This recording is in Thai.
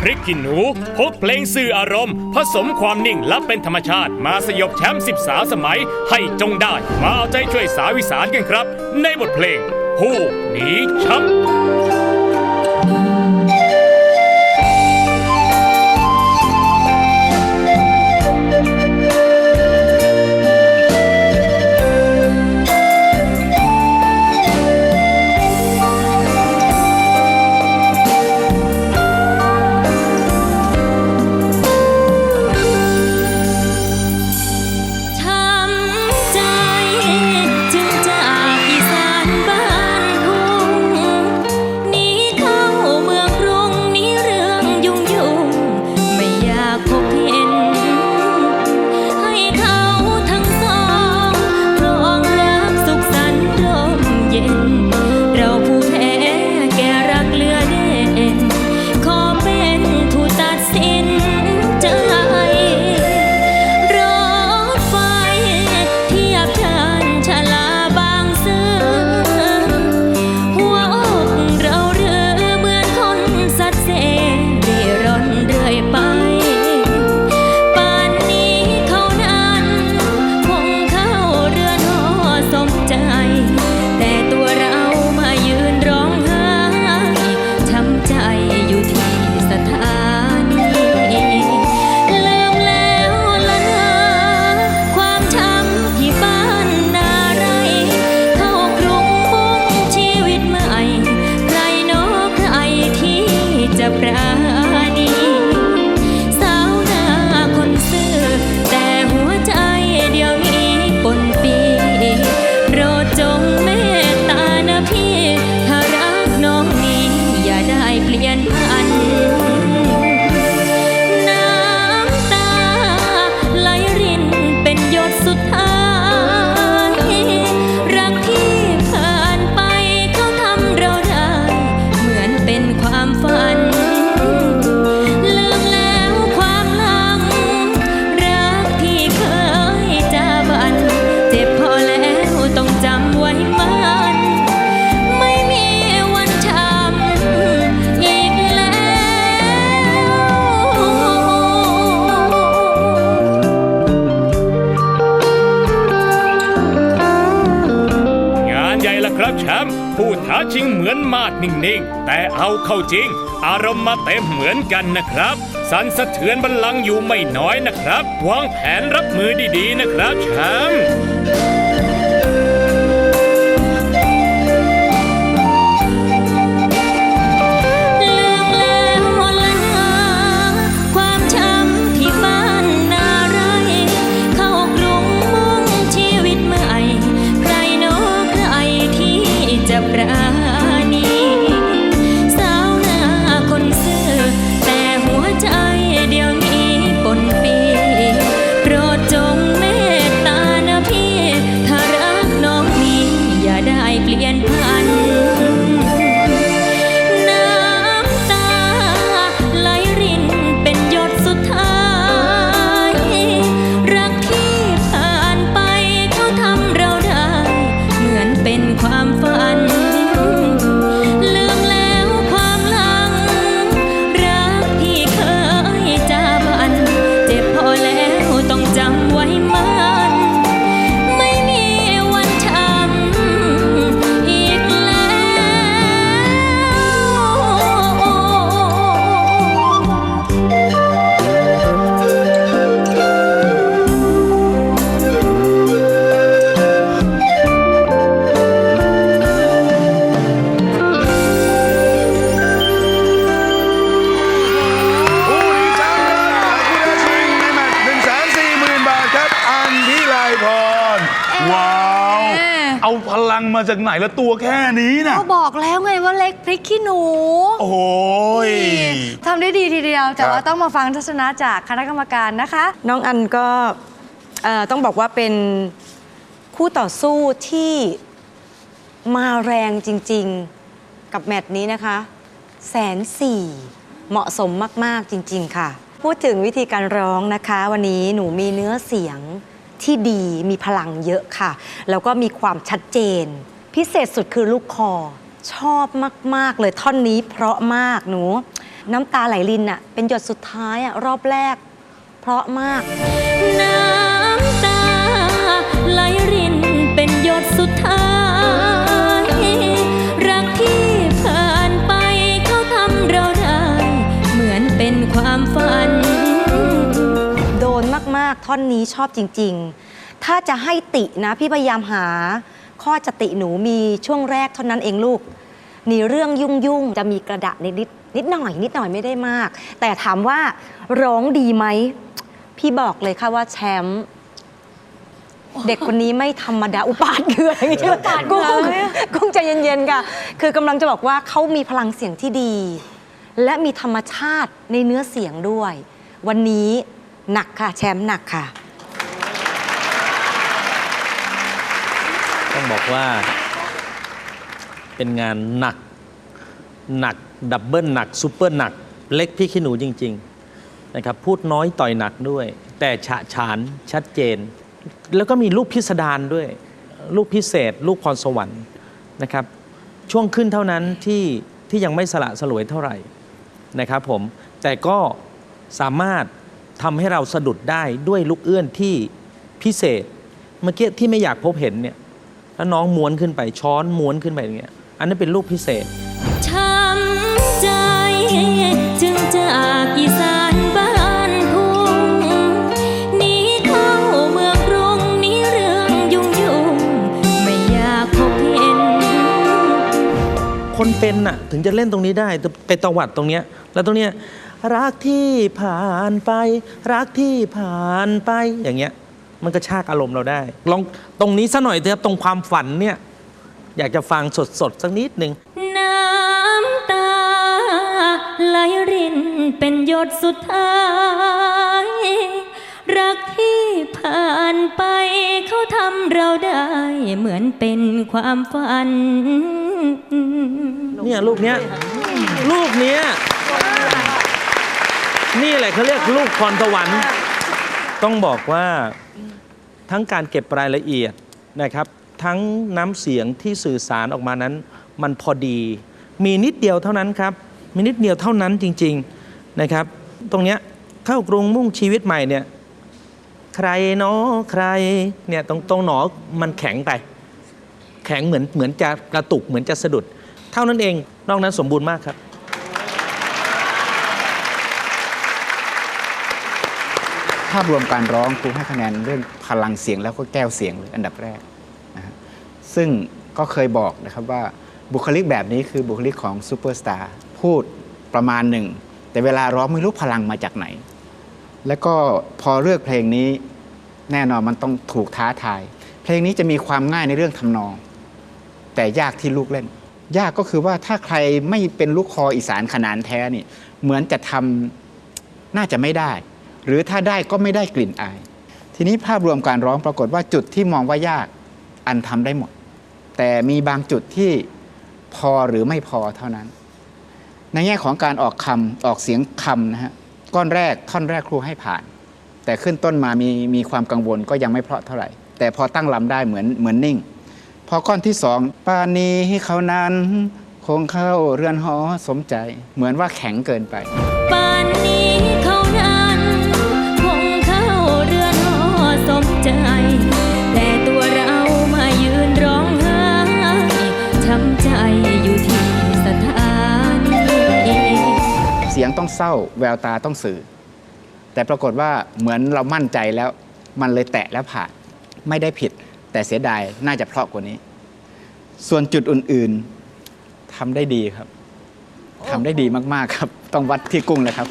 พริกขี้หนูพกเพลงสื่ออารมณ์ ผสมความนิ่งและเป็นธรรมชาติ มาสยบแชมป์สิบสาสมัยให้จงได้ มาเอาใจช่วยสาววิสานกันครับ ในบทเพลงผู้หนีช้ำ ได้ ใหญ่ละครับแชมป์ผู้ท้าชิงเหมือนมาดนิ่งๆ แต่เอาเข้าจริง อารมณ์มาเต็มเหมือนกันนะครับ สันสะเทือนบัลลังก์อยู่ไม่น้อยนะครับ วางแผนรับมือดีๆนะครับแชมป์ จะปรา เอ๊ะเอาพลังมาจากไหนแล้วตัวแค่นี้นะเขาบอกแล้วไงว่าเล็กพริกขี้หนู โอ้โหย ทำได้ดีทีเดียว แต่ครับว่าต้องมาฟังทัศนะจากคณะกรรมการนะคะ น้องอันก็เอ่อต้องบอกว่าเป็นคู่ต่อสู้ที่มาแรงจริงๆกับแมตช์นี้นะคะแสนสี่เหมาะสมมากๆจริง ๆ ค่ะ พูดถึงวิธีการร้องนะคะ วันนี้หนูมีเนื้อเสียง ที่ดีมีพลังเยอะค่ะ แล้วก็มีความชัดเจน พิเศษสุดคือลูกคอ ชอบมาก ๆ เลยท่อนนี้เพราะมากหนู น้ำตาไหลลินอะเป็นหยดสุดท้ายอะรอบแรก เพราะมาก น้ำตาไหลรินเป็นหยดสุดท้ายากๆท่อนนี้ชอบจริง ๆ ถ้าจะให้ตินะพี่พยายามหา ข้อจะติหนูมีช่วงแรกเท่านั้นเองลูกมีเรื่องยุ่งๆจะมีกระดะนิดๆนิดหน่อยนิดหน่อยไม่ได้มาก แต่ถามว่าร้องดีไหม พี่บอกเลยค่ะว่าแชมป์เด็กคนนี้ไม่ธรรมดาอุปาทเกลืออย่างนี้ใช่ไหมกุ้งกุ้งใจเย็นๆค่ะ คือกำลังจะบอกว่าเขามีพลังเสียงที่ดี และมีธรรมชาติในเนื้อเสียงด้วย วันนี้ หนักค่ะ แชมป์หนักค่ะ ต้องบอกว่า เป็นงานหนัก หนัก ดับเบิลหนักซูเปอร์หนัก เล็กพี่ขี้หนูจริง ๆ นะครับ พูดน้อยต่อยหนักด้วย แต่ฉะฉานชัดเจน แล้วก็มีลูกพิสดารด้วย ลูกพิเศษ ลูกพรสวรรค์นะครับ ช่วงขึ้นเท่านั้นที่ที่ยังไม่สละสลวยเท่าไหร่นะครับผมแต่ก็สามารถ ทำให้เราสะดุดได้ด้วยลูกเอื้อนที่พิเศษ เมื่อกี้ที่ไม่อยากพบเห็นเนี่ยแล้วน้องม้วนขึ้นไปช้อนม้วนขึ้นไปอย่างเงี้ยอันนั้นเป็นลูกพิเศษช้ำใจจึงจากอีสานบ้านทุ่งหนีเข้าเมืองกรุงหนี้เรื่องยุ่งยุ่งไม่อยากพบเห็น คนเป็นน่ะถึงจะเล่นตรงนี้ได้แต่เป็นตวัดตรงเนี้ยแล้วตรงเนี้ย รักที่ผ่านไป รักที่ผ่านไปอย่างเงี้ย มันก็ชากอารมณ์เราได้ ลองตรงนี้ซะหน่อยเถอะครับตรงความฝันเนี่ย อยากจะฟังสดๆสักนิดหนึ่งน้ำตาไหลรินเป็นหยดสุดท้าย รักที่ผ่านไป เขาทำเราได้เหมือนเป็นความฝัน เนี่ยลูกเนี้ยลูกเนี้ย นี่แหละเขาเรียกลูกพรสวรรค์ ต้องบอกว่าทั้งการเก็บรายละเอียดนะครับ ทั้งน้ำเสียงที่สื่อสารออกมานั้น มันพอดี มีนิดเดียวเท่านั้นครับ มีนิดเดียวเท่านั้นจริง ๆนะครับ ตรงเนี้ยเข้ากรุงมุ่งชีวิตใหม่เนี่ยใครเนาะใครเนี่ยตรงตรงหนอมันแข็งไป แข็งเหมือนเหมือนจะกระตุกเหมือนจะสะดุด เท่านั้นเองนอกนั้นสมบูรณ์มากครับ ภาพรวมการร้องครูให้คะแนนเรื่องพลังเสียงแล้วก็แก้วเสียงเลยอันดับแรกนะฮะซึ่งก็เคยบอกนะครับว่าบุคลิกแบบนี้คือบุคลิกของซูเปอร์สตาร์พูดประมาณหนึ่ง แต่เวลาร้องไม่รู้พลังมาจากไหน แล้วก็พอเลือกเพลงนี้แน่นอนมันต้องถูกท้าทาย เพลงนี้จะมีความง่ายในเรื่องทำนอง แต่ยากที่ลูกเล่น ยากก็คือว่าถ้าใครไม่เป็นลูกคออีสานขนานแท้นี่เหมือนจะทำน่าจะไม่ได้ หรือถ้าได้ก็ไม่ได้กลิ่นอาย ทีนี้ภาพรวมการร้องปรากฏว่าจุดที่มองว่ายากอันทำได้หมด แต่มีบางจุดที่พอหรือไม่พอเท่านั้น ในแง่ของการออกคำออกเสียงคำนะฮะก้อนแรกท่อนแรกครูให้ผ่าน แต่ขึ้นต้นมามีมีความกังวลก็ยังไม่เพราะเท่าไหร่ แต่พอตั้งลำได้เหมือนเหมือนนิ่ง พอก้อนที่สองปานนี้เขานั้นคงเข้าเรือนหอสมใจ เหมือนว่าแข็งเกินไป งต้องเศร้าแววตาต้องสื่อ แต่ปรากฏว่าเหมือนเรามั่นใจแล้ว มันเลยแตะแล้วผ่านไม่ได้ผิด แต่เสียดายน่าจะเพราะกว่านี้ ส่วนจุดอื่นๆทำได้ดีครับทำได้ดีมากๆครับ ต้องวัดที่กุ้งเลยครับ